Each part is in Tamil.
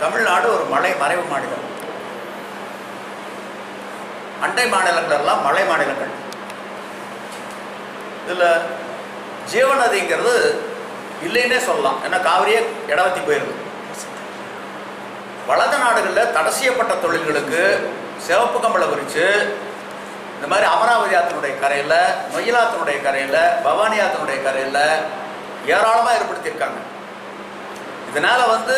தமிழ்நாடு ஒரு மலை மறைவு மாநிலம். அண்டை மாநிலங்கள் எல்லாம் மலை மாநிலங்கள். இதில் ஜீவநதிங்கிறது இல்லைன்னே சொல்லலாம். ஏன்னா காவிரியே இடவத்தி போயிருது. வளர்ந்த நாடுகளில் தடை செய்யப்பட்ட தொழில்களுக்கு சிவப்பு கம்பளை குறித்து இந்த மாதிரி அமராவதி ஆத்தினுடைய கரையில் மொயிலாத்தினுடைய கரையில் பவானி ஆத்தினுடைய கரையில் ஏராளமாக ஏற்படுத்தியிருக்காங்க. இதனால் வந்து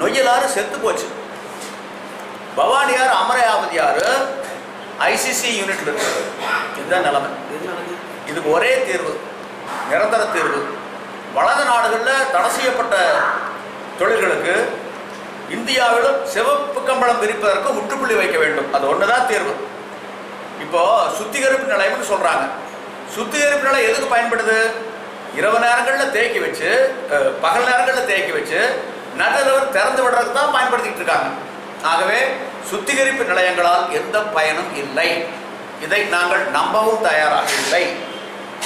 நொய்யலாறு செத்து போச்சு. பவானியார் அமராவதியார் ஐசிசி யூனிட்ல இருக்கிறது இதுதான் நிலைமை. இதுக்கு ஒரே தீர்வு நிரந்தர தீர்வு. வளர்ந்த நாடுகளில் தடை செய்யப்பட்ட தொழில்களுக்கு இந்தியாவிலும் சிவப்பு கம்பளம் விரிப்பதற்கு முற்றுப்புள்ளி வைக்க வேண்டும். அது ஒன்று தான் தீர்வு. இப்போ சுத்திகரிப்பு நிலையம்னு சொல்கிறாங்க சுத்திகரிப்பு நிலையம் எதுக்கு பயன்படுது? இரவு நேரங்களில் தேக்கி வச்சு பகல் நேரங்களில் தேக்கி வச்சு நடுநிலவர் திறந்து விடுறதுக்கு தான் பயன்படுத்திட்டு இருக்காங்க. ஆகவே சுத்திகரிப்பு நிலையங்களால் எந்த பயனும் இல்லை. இதை நாங்கள் நம்பவும் தயாராக இல்லை.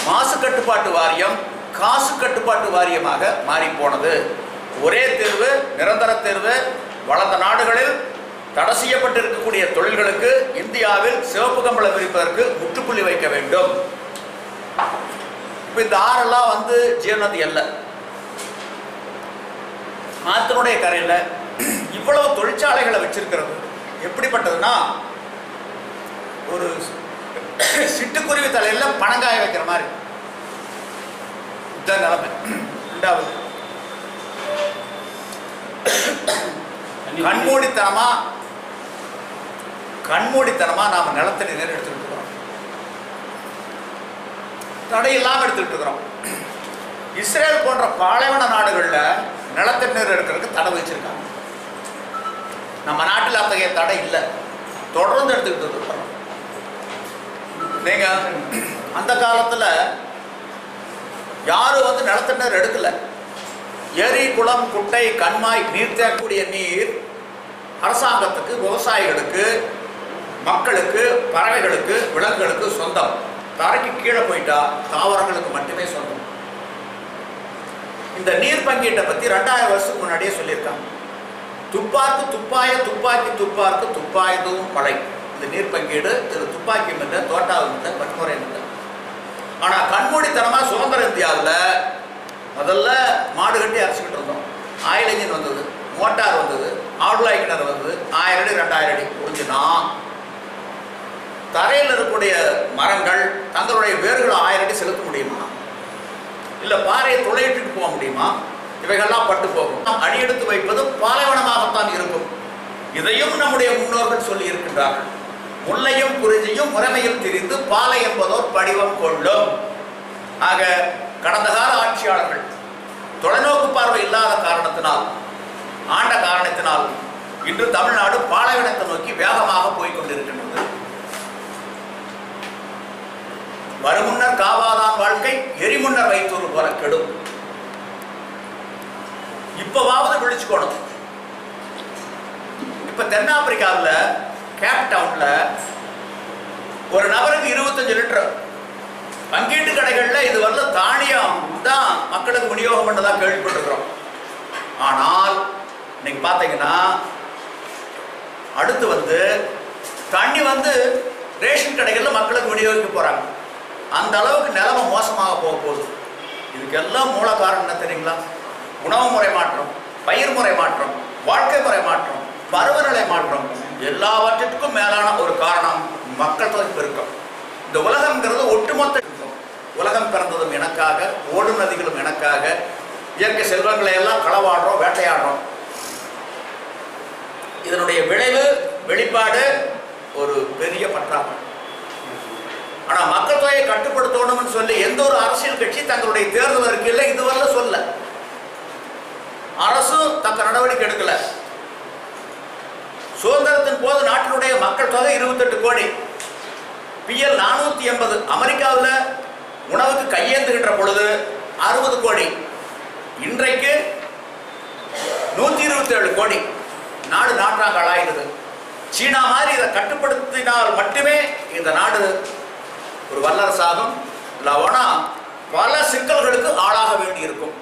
மாசு கட்டுப்பாட்டு வாரியம் காசு கட்டுப்பாட்டு வாரியமாக மாறி போனது ஒரே தேர்வு நிரந்தர தேர்வு வளர்ந்த நாடுகளில் தடை செய்யப்பட்டிருக்கக்கூடிய தொழில்களுக்கு இந்தியாவில் சிவப்பு கம்பளம் விரிப்பதற்கு முற்றுப்புள்ளி வைக்க வேண்டும். இப்போ இந்த ஆறெல்லாம் வந்து ஜீவநதி அல்ல. ஆத்தினுடைய கரையில் இவ்வளவு தொழிற்சாலைகளை வச்சிருக்கிறது. எப்படிப்பட்டதுன்னா ஒரு சிட்டுக்குருவி தலையில பணங்காய வைக்கிற மாதிரி. இதுதான் நிலைமை. ரெண்டாவது. கண்மூடித்தனமா கண்மூடித்தனமா நாம நிலத்தடி நீர் எடுத்துக்கிட்டு இருக்கிறோம். தடையில்லாம எடுத்துக்கிட்டு இருக்கிறோம். இஸ்ரேல் போன்ற பாலைவன நாடுகள்ல நிலத்தண்ணீர் எடுக்கிறதுக்கு தடை வச்சுருக்காங்க. நம்ம நாட்டில் அத்தகைய தடை இல்லை. தொடர்ந்து எடுத்துக்கிட்டு இருக்கிறோம் நீங்கள் அந்த காலத்தில் யாரும் வந்து நிலத்தண்ணீர் எடுக்கலை எடுக்கல. ஏரி குளம் குட்டை கண்மாய் நீர் தேக்கக்கூடிய நீர் அரசாங்கத்துக்கு விவசாயிகளுக்கு மக்களுக்கு பறவைகளுக்கு விலங்குகளுக்கு சொந்தம். தரைக்கு கீழே போயிட்டா தாவரங்களுக்கு மட்டுமே சொந்தம். இந்த நீர் பங்கீட்டை பத்தி ரெண்டாயிரம் வருஷத்துக்கு முன்னாடியே சொல்லியிருக்காங்க. துப்பாக்கு துப்பாய துப்பாக்கி துப்பாக்கு துப்பாயதும் மழை இந்த நீர் பங்கீடு திரு துப்பாக்கி மில்ல தோட்டாவு மில்ல வன்முறை மில்ல. ஆனா கண்மூடித்தனமா சுதந்திர இந்தியாவில் முதல்ல மாடு கட்டி அரைச்சிக்கிட்டு இருந்தோம். ஆயில் இன்ஜின் வந்தது மோட்டார் வந்தது ஆடுலாய் கிணறு வந்தது ஆயிரம் அடி ரெண்டாயிரம் அடி முடிஞ்சுனா தரையில் இருக்கக்கூடிய மரங்கள் தங்களுடைய வேர்களை ஆயிரம் அடி செலுத்த முடியுமா? இல்ல பாறையை துளையிட்டு போக முடியுமா? இவைகள்லாம் பட்டு போகும். அடியெடுத்து வைப்பது பாலைவனமாகத்தான் இருக்கும். இதையும் நம்முடைய முன்னோர்கள் சொல்லி இருக்கின்றார்கள் முல்லையும் குறிஞ்சியும் முறைமையில் திரிந்து பாலை என்பதோர் படிவம் கொள்ளும். ஆக கடந்த கால ஆட்சியாளர்கள் தொலைநோக்கு பார்வை இல்லாத காரணத்தினால் ஆண்ட காரணத்தினால் இன்று தமிழ்நாடு பாலைவனத்தை நோக்கி வேகமாக போய்கொண்டிருக்கின்றது வருமுன்னர் காவா வாழ்க்கை எரிமுன்னர் வைத்தூர் போல கெடும். இப்பவாவது விழிச்சுக்கோணும். இப்ப தென்னாப்பிரிக்காவில் கேப் டவுன்ல ஒரு நபருக்கு இருபத்தஞ்சு லிட்டர். பங்கீட்டு கடைகள்ல இது வரல தானியம் தான் மக்களுக்கு விநியோகம் பண்ணதா கேள்விப்பட்டிருக்கிறோம். ஆனால் இன்னைக்கு பார்த்தீங்கன்னா அடுத்து வந்து தண்ணி வந்து ரேஷன் கடைகளில் மக்களுக்கு விநியோகிக்க போறாங்க. அந்த அளவுக்கு நிலைமை மோசமாக போக போகுது. இதுக்கெல்லாம் மூல காரணம் என்ன தெரியுங்களா? உணவு முறை மாற்றம் பயிர் முறை மாற்றம் வாழ்க்கை முறை மாற்றம் பருவநிலை மாற்றம் எல்லாவற்றிற்கும் மேலான ஒரு காரணம் மக்கள் தொகை பெருக்கம். இந்த உலகம்ங்கிறது ஒட்டுமொத்த உலகம் பிறந்ததும் எனக்காக ஓடும் நதிகளும் எனக்காக இயற்கை செல்வங்களை எல்லாம் களவாடுறோம் வேட்டையாடுறோம். இதனுடைய விளைவு வெளிப்பாடு ஒரு பெரிய பற்றாக்குறை. ஆனா மக்கள் தொகையை கட்டுப்படுத்தணும்னு சொல்லி எந்த ஒரு அரசியல் கட்சி தங்களுடைய தேர்தல் அறிக்கையில் இதுவரை சொல்ல அரசும் தக்க நடவடிக்கை எடுக்கல. சுதந்திரத்தின் போது நாட்டினுடைய மக்கள் தொகை இருபத்தெட்டு கோடி. பிஎல் நானூத்தி எண்பது. அமெரிக்காவில் உணவுக்கு கையேந்துகின்ற பொழுது அறுபது கோடி. இன்றைக்கு நூத்தி இருபத்தி ஏழு கோடி. நாடு நாற்றாங்கால் ஆயிடுது சீனா மாதிரி இதை கட்டுப்படுத்தினால் மட்டுமே இந்த நாடு ஒரு வல்லரசாகும். லவணா பல சிக்கல்களுக்கு ஆளாக வேண்டி இருக்கும்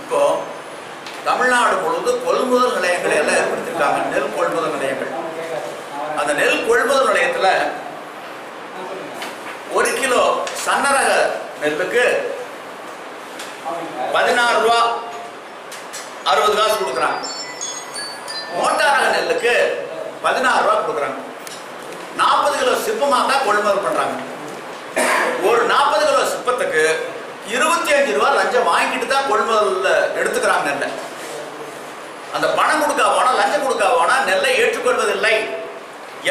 இப்போ தமிழ்நாடு முழுவதும் கொள்முதல் நிலையங்களை எல்லாம் ஏற்படுத்தியிருக்காங்க. நெல் கொள்முதல் நிலையங்கள். அந்த நெல் கொள்முதல் நிலையத்துல ஒரு கிலோ சன்னரக நெல்லுக்கு பதினாறு ரூபா அறுபது காசு கொடுக்குறாங்க. மோட்டாரக நெல்லுக்கு பதினாறு ரூபா கொடுக்குறாங்க. நாற்பது கிலோ சிப்பமாக தான் கொள்முதல் பண்ணுறாங்க ஒரு நாற்பது கிலோ சிப்பத்துக்கு இருபத்தி அஞ்சு ரூபா லஞ்சம் வாங்கிட்டு தான் கொள்முதலில் எடுத்துக்கிறாங்க நெல்லை அந்த பணம் கொடுக்க லஞ்சம் கொடுக்க நெல்லை ஏற்றுக்கொள்வதில்லை.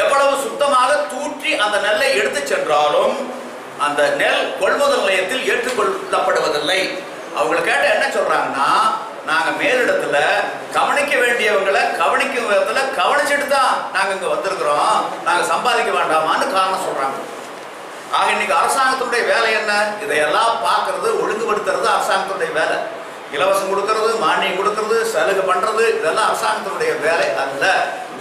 எவ்வளவு சுத்தமாக தூற்றி அந்த நெல்லை எடுத்து சென்றாலும் அந்த நெல் கொள்முதல் நிலையத்தில் ஏற்றுக்கொள்ளப்படுவதில்லை. அவங்களை கேட்ட என்ன சொல்றாங்கன்னா நாங்க மேலிடத்துல கவனிக்க வேண்டியவங்களை கவனிக்கும் விதத்துல கவனிச்சுட்டு தான் நாங்க இங்க வந்திருக்கிறோம். நாங்க சம்பாதிக்க வேண்டாமான்னு காரணம் சொல்றாங்க. ஆக இன்னைக்கு அரசாங்கத்தினுடைய வேலை என்ன? இதையெல்லாம் பார்க்கறது ஒழுங்குபடுத்துறது அரசாங்கத்தினுடைய வேலை. இலவசம் கொடுக்கறது மானியம் கொடுக்கறது சலுகை பண்றது இதெல்லாம் அரசாங்கத்தினுடைய வேலை அல்ல.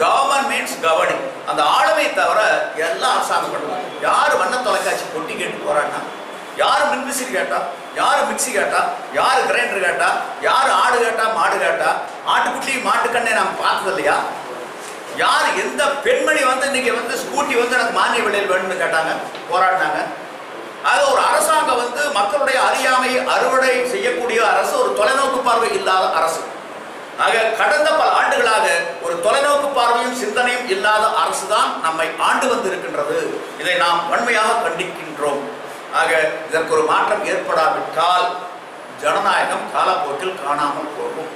கவர்மெண்ட் மீன்ஸ் கவர்னிங் அந்த ஆளுமை தவிர எல்லாம் அரசாங்கம் பண்ணுவாங்க யார் வண்ண தொலைக்காட்சி கொட்டி கேட்டு போறாங்கன்னா யார் மின்விசிறி கேட்டா? யார் மிக்ஸி கேட்டா? யார் கிரைண்டர் கேட்டா? யார் ஆடு கேட்டா மாடு கேட்டா? ஆட்டுக்குட்டி மாட்டுக்கண்ணை நாம் பார்த்தது இல்லையா? யார் எந்த பெண்மணி வந்து இன்னைக்கு வந்து ஸ்கூட்டி வந்து எனக்கு மானிய விலையில் வேணும்னு கேட்டாங்க? போராடினாங்க. ஆக ஒரு அரசாங்கம் வந்து மக்களுடைய அறியாமை அறுவடை செய்யக்கூடிய அரசு ஒரு தொலைநோக்கு பார்வை இல்லாத அரசு. ஆக கடந்த பல ஆண்டுகளாக ஒரு தொலைநோக்கு பார்வையும் சிந்தனையும் இல்லாத அரசு தான் நம்மை ஆண்டு வந்து இருக்கின்றது இதை நாம் வன்மையாக கண்டிக்கின்றோம். ஆக இதற்கு ஒரு மாற்றம் ஏற்படாவிட்டால் ஜனநாயகம் காலப்போக்கில் காணாமல் போகும்.